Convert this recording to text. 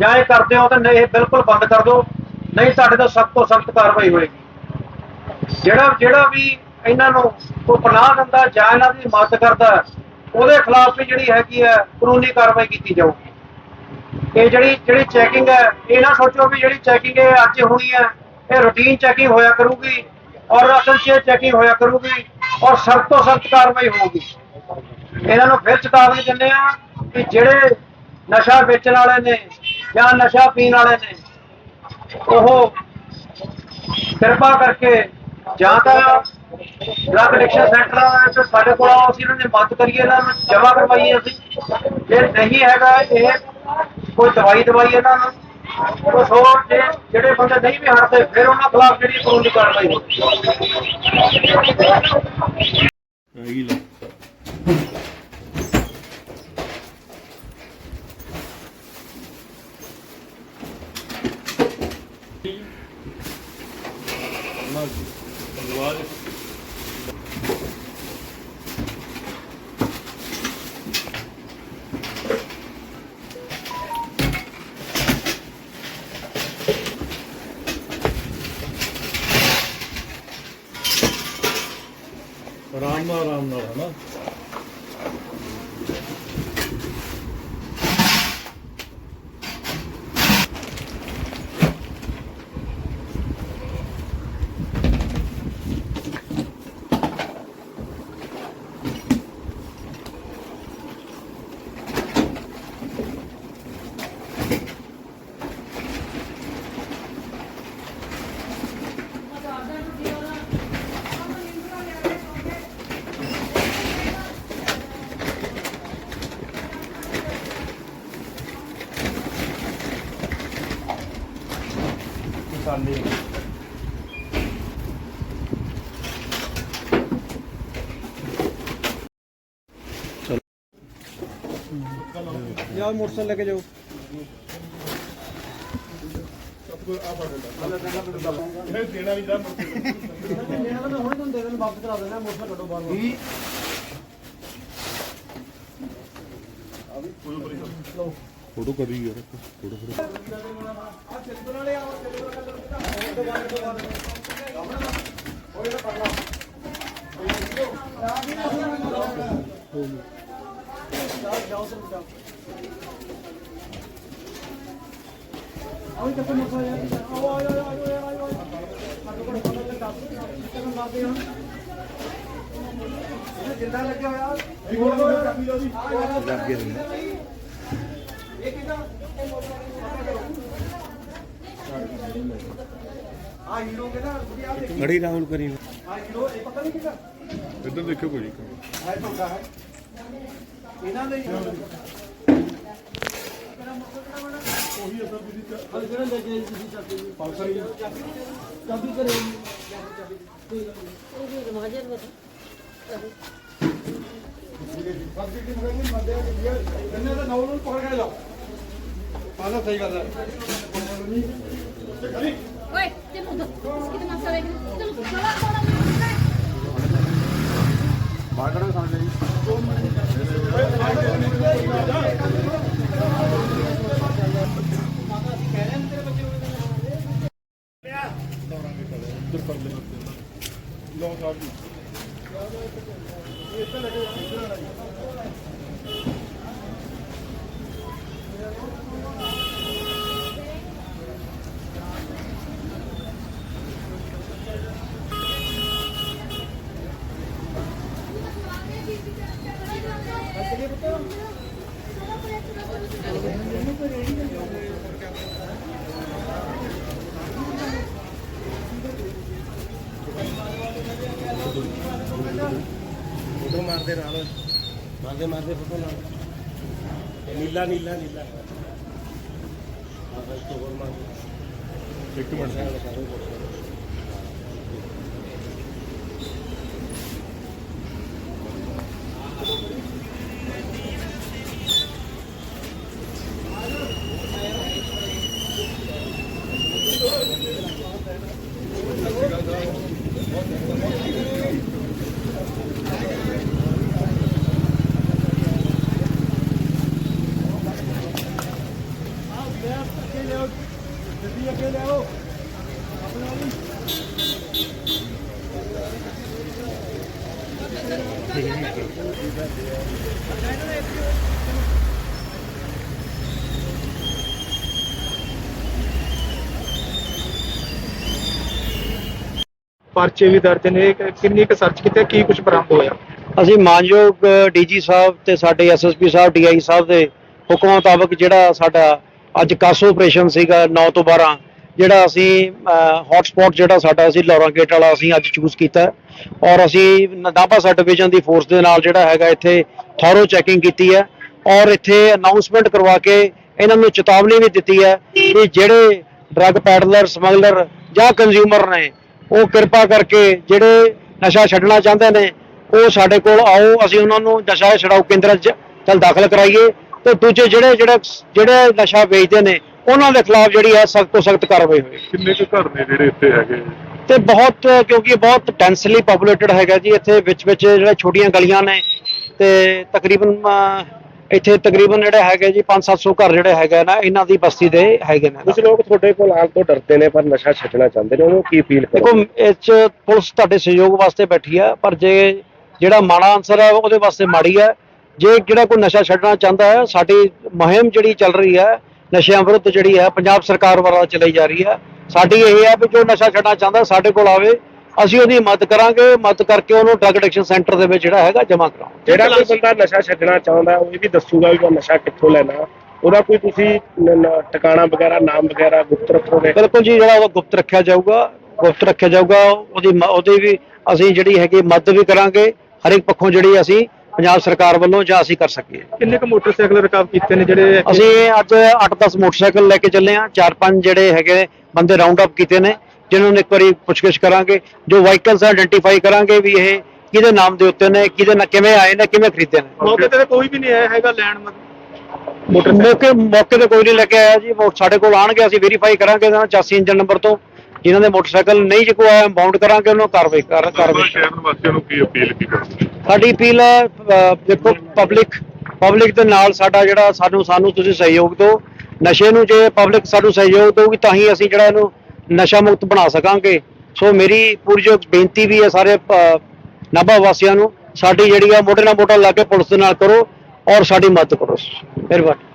ਜਾਂ ਇਹ ਕਰਦੇ ਹੋ ਤਾਂ ਨਹੀਂ, ਇਹ ਬਿਲਕੁਲ ਬੰਦ ਕਰ ਦਿਓ। ਨਹੀਂ ਤੁਹਾਡੇ ਤੋਂ ਸਖਤ ਤੋਂ ਸਖਤ ਕਾਰਵਾਈ ਹੋਏਗੀ। ਜਿਹੜਾ ਜਿਹੜਾ ਵੀ ਇਹਨਾਂ ਨੂੰ ਕੋਈ ਪਨਾਹ ਦਿੰਦਾ ਜਾਂ ਇਹਨਾਂ ਦੀ ਮਦਦ ਕਰਦਾ ਉਹਦੇ ਖਿਲਾਫ ਵੀ ਜਿਹੜੀ ਹੈਗੀ ਹੈ ਕਾਨੂੰਨੀ ਕਾਰਵਾਈ ਕੀਤੀ ਜਾਊਗੀ। ਇਹ ਜਿਹੜੀ ਜਿਹੜੀ ਚੈਕਿੰਗ ਹੈ, ਇਹ ਨਾ ਸੋਚੋ ਵੀ ਜਿਹੜੀ ਚੈਕਿੰਗ ਇਹ ਅੱਜ ਹੋਣੀ ਹੈ, ਇਹ ਰੂਟੀਨ ਚੈਕਿੰਗ ਹੋਇਆ ਕਰੂਗੀ ਔਰ ਅਸਲ 'ਚ ਚੈਕਿੰਗ ਹੋਇਆ ਕਰੂਗੀ ਔਰ ਸਖਤ ਤੋਂ ਸਖਤ ਕਾਰਵਾਈ ਹੋਊਗੀ। ਇਹਨਾਂ ਨੂੰ ਫਿਰ ਚੇਤਾਵਨੀ ਦਿੰਦੇ ਆ ਕਿ ਜਿਹੜੇ ਨਸ਼ਾ ਵੇਚਣ ਵਾਲੇ ਨੇ ਜਾਂ ਨਸ਼ਾ ਪੀਣ ਵਾਲੇ ਨੇ, ਉਹ ਕਿਰਪਾ ਕਰਕੇ ਜਾਂ ਤਾਂ ਡਰਗ ਐਡਿਕਸ਼ਨ ਸੈਂਟਰ ਵਿੱਚ ਸਾਡੇ ਕੋਲ ਆਓ, ਅਸੀਂ ਇਹਨਾਂ ਦੀ ਮਦਦ ਕਰੀਏ, ਇਹਨਾਂ ਨੂੰ ਜਮ੍ਹਾਂ ਕਰਵਾਈਏ ਅਸੀਂ। ਜੇ ਨਹੀਂ ਹੈਗਾ ਇਹ ਕੋਈ ਦਵਾਈ ਦਵਾਈ ਇਹਨਾਂ ਨੂੰ ਉਹ ਹੋਰ ਜੇ ਜਿਹੜੇ ਬੰਦੇ ਨਹੀਂ ਵੀ ਹਟਦੇ, ਫਿਰ ਉਹਨਾਂ ਖਿਲਾਫ ਜਿਹੜੀ ਕਾਨੂੰਨੀ ਕਾਰਵਾਈ ਹੋਵੇ ਹੈਗੀ ਲੈ ਆਰਾਮ ਨਾਲ ਆਰਾਮ ਨਾਲ ਹਨਾ ਕਿਸਾਨੀ ਯਾਰ ਮੋਟਰਸਾਈਕਲ ਲੈ ਕੇ ਜਾਓ ਤਾਂ ਫੋਟੋ ਕਰੀ ਯਾਰ ਫੋਟੋ ਫੋਟੋ। ਆਓ ਚੱਕਰ ਮੋਟਰ ਯਾਰ ਆਓ ਆਓ ਆਓ ਆਓ ਆਓ ਸਾਡੇ ਕੋਲ ਫੋਨ ਤੇ ਦੱਸ ਕਿੰਨਾ ਮਾਰਦੇ ਹੋ ਜਿੰਦਾ ਲੱਗਿਆ ਹੋਇਆ। ਫੋਟੋ ਕਾਪੀ ਲਓ ਜੀ ਲੱਗ ਗਿਆ ਆ ਆ ਪਤਾ ਨਹੀਂ ਕਿਹਦਾ ਇੱਧਰ ਦੇਖੋ ਕੋਈ ਹੈ ਤੁਹਾਡਾ ਹੈ ਇਹਨਾਂ ਦੇ ਹੀ ਉਹੀ ਅਸਰ ਦੀ ਅਲ ਕਿਹੜਾ ਲੈ ਕੇ ਤੁਸੀਂ ਚਾਹਤੇ ਜੀ ਪਾਲਸਰ ਹੀ ਚਾਬੀ ਕਰੇ ਇਹਨਾਂ ਦਾ ਨੌ ਨੂੰ ਪਕੜ ਕੇ ਲਾਓ ਆਹ ਸਹੀ ਗੱਲ ਹੈ tem mundo. Kita nak sore ni. Kita nak sore orang ni. ਬਾਗੜਾ ਸਾਹਮਣੇ ਜੀ ਲੋ ਸਾਹਿਬ ਜੀ ਫੋਟੋ ਮਾਰਦੇ ਨਾਲ ਮਾਰਦੇ ਮਾਰਦੇ ਫੋਟੋ ਨਾਲ। ਨੀਲਾ ਨੀਲਾ ਨੀਲਾ। ਆਹ ਇੱਕ ਹੋਰ ਮਾਰ ਇੱਕ ਮਿੰਟ। ਪਰਚੇ ਵੀ ਦਰਜ ਨੇ ਕਿ- ਕਿੰਨੀ ਕੁ ਸਰਚ ਕੀਤੇ ਕੀ ਕੁਝ ਬਰਾਮਦ ਹੋਇਆ? ਅਸੀਂ ਮਾਨਯੋਗ ਡੀਜੀ ਸਾਹਿਬ ਤੇ ਸਾਡੇ ਐਸਐਸਪੀ ਸਾਹਿਬ ਡੀਆਈ ਸਾਹਿਬ ਦੇ ਹੁਕਮਾਂ ਮੁਤਾਬਕ ਜਿਹੜਾ ਸਾਡਾ ਅੱਜ ਕਾਸੋ ਆਪਰੇਸ਼ਨ ਸੀਗਾ 9 ਤੋਂ 12 ਜਿਹੜਾ ਅਸੀਂ ਹੌਟ ਜਿਹੜਾ ਸਾਡਾ ਅਸੀਂ ਲੋਰਾ ਗੇਟ ਵਾਲਾ ਅਸੀਂ ਅੱਜ ਚੂਜ਼ ਕੀਤਾ ਔਰ ਅਸੀਂ ਨਾਭਾ ਸਬ ਡਿਵੀਜ਼ਨ ਦੀ ਫੋਰਸ ਦੇ ਨਾਲ ਜਿਹੜਾ ਹੈਗਾ ਇੱਥੇ ਥੋਰੋ ਚੈਕਿੰਗ ਕੀਤੀ ਹੈ। ਔਰ ਇੱਥੇ ਅਨਾਉਂਸਮੈਂਟ ਕਰਵਾ ਕੇ ਇਹਨਾਂ ਨੂੰ ਚੇਤਾਵਨੀ ਵੀ ਦਿੱਤੀ ਹੈ ਕਿ ਜਿਹੜੇ ਡਰੱਗ ਪੈਡਲਰ ਸਮਗਲਰ ਜਾਂ ਕੰਜ਼ਿਊਮਰ ਨੇ, ਉਹ ਕਿਰਪਾ ਕਰਕੇ ਜਿਹੜੇ ਨਸ਼ਾ ਛੱਡਣਾ ਚਾਹੁੰਦੇ ਨੇ, ਉਹ ਸਾਡੇ ਕੋਲ ਆਓ, ਅਸੀਂ ਉਹਨਾਂ ਨੂੰ ਨਸ਼ਾ ਛਡਾਓ ਕੇਂਦਰ 'ਚ ਚਲ ਦਾਖਲ ਕਰਾਈਏ। ਤੇ ਦੂਜੇ ਜਿਹੜੇ ਜਿਹੜੇ ਜਿਹੜੇ ਨਸ਼ਾ ਵੇਚਦੇ ਨੇ ਉਹਨਾਂ ਦੇ ਖਿਲਾਫ ਜਿਹੜੀ ਹੈ ਸਖਤ ਤੋਂ ਸਖਤ ਕਾਰਵਾਈ ਹੋਵੇ ਕਿੰਨੇ ਕੁ ਘਰ ਨੇ ਜਿਹੜੇ ਇੱਥੇ ਹੈਗੇ? ਤੇ ਬਹੁਤ ਕਿਉਂਕਿ ਬਹੁਤ ਡੈਂਸਲੀ ਪੋਪੂਲੇਟਡ ਹੈਗਾ ਜੀ ਇੱਥੇ ਵਿੱਚ ਵਿੱਚ ਜਿਹੜੇ ਛੋਟੀਆਂ ਗਲੀਆਂ ਨੇ ਤੇ ਤਕਰੀਬਨ ਇੱਥੇ ਤਕਰੀਬਨ ਜਿਹੜੇ ਹੈਗੇ ਜੀ 5-700 ਘਰ ਜਿਹੜੇ ਹੈਗੇ ਨਾ ਇਹਨਾਂ ਦੀ ਬਸਤੀ ਦੇ ਹੈਗੇ ਨੇ। ਕੁਝ ਲੋਕ ਤੁਹਾਡੇ ਕੋਲ ਆਉਣ ਤੋਂ ਡਰਦੇ ਨੇ ਪਰ ਨਸ਼ਾ ਛੱਡਣਾ ਚਾਹੁੰਦੇ ਨੇ ਉਹਨੂੰ ਕੀ ਅਪੀਲ ਦੇਖੋ ਕਰੋ ਇਹ 'ਚ ਪੁਲਿਸ ਤੁਹਾਡੇ ਸਹਿਯੋਗ ਵਾਸਤੇ ਬੈਠੀ ਆ ਪਰ ਜੇ ਜਿਹੜਾ ਮਾੜਾ ਅਨਸਰ ਹੈ ਉਹਦੇ ਵਾਸਤੇ ਮਾੜੀ ਹੈ ਜੇ ਜਿਹੜਾ ਕੋਈ ਨਸ਼ਾ ਛੱਡਣਾ ਚਾਹੁੰਦਾ ਹੈ ਸਾਡੀ ਮੁਹਿੰਮ ਜਿਹੜੀ ਚੱਲ ਰਹੀ ਹੈ ਨਸ਼ਿਆਂ ਵਿਰੁੱਧ ਜਿਹੜੀ ਹੈ ਪੰਜਾਬ ਸਰਕਾਰ ਵੱਲੋਂ ਚਲਾਈ ਜਾ ਰਹੀ ਹੈ। ਸਾਡੀ ਇਹ ਹੈ ਵੀ ਜੋ ਨਸ਼ਾ ਛੱਡਣਾ ਚਾਹੁੰਦਾ ਸਾਡੇ ਕੋਲ ਆਵੇ ਅਸੀਂ ਉਹਦੀ ਮਦਦ ਕਰਾਂਗੇ ਮਦਦ ਕਰਕੇ ਉਹਨੂੰ ਡਰੱਗ ਐਡਿਕਸ਼ਨ ਸੈਂਟਰ ਦੇ ਵਿੱਚ ਜਿਹੜਾ ਹੈਗਾ ਜਮ੍ਹਾਂ ਕਰਾਵਾਂਗੇ। ਜਿਹੜਾ ਕੋਈ ਬੰਦਾ ਨਸ਼ਾ ਛੱਡਣਾ ਚਾਹੁੰਦਾ ਉਹ ਇਹ ਵੀ ਦੱਸੂਗਾ ਵੀ ਮੈਂ ਨਸ਼ਾ ਕਿੱਥੋਂ ਲੈਣਾ। ਉਹਦਾ ਕੋਈ ਤੁਸੀਂ ਨ- ਨ- ਟਿਕਾਣਾ ਵਗੈਰਾ ਨਾਮ ਵਗੈਰਾ ਗੁਪਤ ਰੱਖੋਗੇ? ਬਿਲਕੁਲ ਜੀ ਜਿਹੜਾ ਉਹ ਗੁਪਤ ਰੱਖਿਆ ਜਾਊਗਾ ਗੁਪਤ ਰੱਖਿਆ ਜਾਊਗਾ ਉਹਦੀ ਮ- ਉਹਦੀ ਵੀ ਅਸੀਂ ਜਿਹੜੀ ਹੈਗੀ ਮਦਦ ਵੀ ਕਰਾਂਗੇ। ਹਰ ਇੱਕ ਪੱਖੋਂ ਜਿਹੜੀ ਅਸੀਂ ਪੰਜਾਬ ਸਰਕਾਰ ਵੱਲੋਂ ਜਾਂ ਅਸੀਂ ਕਰ ਸਕੀਏ। ਕਿੰਨੇ ਕੁ ਮੋਟਰਸਾਈਕਲ ਰਿਕਵਰ ਕੀਤੇ ਨੇ ਜਿਹੜੇ ਅਸੀਂ ਅੱਜ 8-10 ਮੋਟਰਸਾਈਕਲ ਲੈ ਕੇ ਚੱਲੇ ਆ ਚਾਰ ਪੰਜ ਜਿਹੜੇ ਹੈਗੇ ਬੰਦੇ ਰਾਉਂਡ ਅਪ ਕੀਤੇ ਨੇ ਜਿਨ੍ਹਾਂ ਨੂੰ ਇੱਕ ਵਾਰੀ ਪੁੱਛਗਿੱਛ ਕਰਾਂਗੇ ਜੋ ਵਾਹੀਕਲਸ ਆਇਡੈਂਟੀਫਾਈ ਕਰਾਂਗੇ ਵੀ ਇਹ ਕਿਹਦੇ ਨਾਮ ਦੇ ਉੱਤੇ ਨੇ ਕਿਹਦੇ ਨਾਲ ਕਿਵੇਂ ਆਏ ਨੇ ਕਿਵੇਂ ਖਰੀਦੇ ਨੇ। ਮੌਕੇ ਤੇ ਕੋਈ ਵੀ ਨਹੀਂ ਆਇਆ ਹੈਗਾ ਲੈਣ ਮੋਟਰਸਾਈਕਲ। ਮੌਕੇ ਮੌਕੇ ਤੇ ਕੋਈ ਨਹੀਂ ਲੈ ਕੇ ਆਇਆ ਜੀ। ਸਾਡੇ ਕੋਲ ਆਣਗੇ ਅਸੀਂ ਵੈਰੀਫਾਈ ਕਰਾਂਗੇ ਇਹਨਾਂ 84 ਇੰਜਨ ਨੰਬਰ ਤੋਂ। ਜਿਨ੍ਹਾਂ ਦੇ ਮੋਟਰਸਾਈਕਲ ਨਹੀਂ ਆਇਆ ਬਾਉਂਡ ਕਰਾਂਗੇ ਉਹਨਾਂ ਨੂੰ ਕਾਰਵਾਈ ਕਰ ਕਾਰਵਾਈ ਸ਼ਹਿਰ ਵਾਸੀਆਂ ਨੂੰ ਕੀ ਅਪੀਲ ਕੀ ਕਰਦੇ ਸਾਡੀ ਅਪੀਲ ਹੈ ਦੇਖੋ ਪਬਲਿਕ ਪਬਲਿਕ ਦੇ ਨਾਲ ਸਾਡਾ ਜਿਹੜਾ ਸਾਨੂੰ ਸਾਨੂੰ ਤੁਸੀਂ ਸਹਿਯੋਗ ਦਿਓ। ਨਸ਼ੇ ਨੂੰ ਜੇ ਪਬਲਿਕ ਸਾਨੂੰ ਸਹਿਯੋਗ ਦੇਊਗੀ ਤਾਂ ਹੀ ਅਸੀਂ ਜਿਹੜਾ ਇਹਨੂੰ ਨਸ਼ਾ ਮੁਕਤ ਬਣਾ ਸਕਾਂਗੇ। ਸੋ ਮੇਰੀ ਪੂਰੀ ਜੋ ਬੇਨਤੀ ਵੀ ਹੈ ਸਾਰੇ ਨਾਭਾ ਵਾਸੀਆਂ ਨੂੰ ਸਾਡੀ ਜਿਹੜੀ ਆ ਮੋਢੇ ਨਾਲ ਮੋਢਾ ਲਾ ਕੇ ਪੁਲਿਸ ਦੇ ਨਾਲ ਕਰੋ ਔਰ ਸਾਡੀ ਮਦਦ ਕਰੋ। ਮਿਹਰਬਾਨੀ।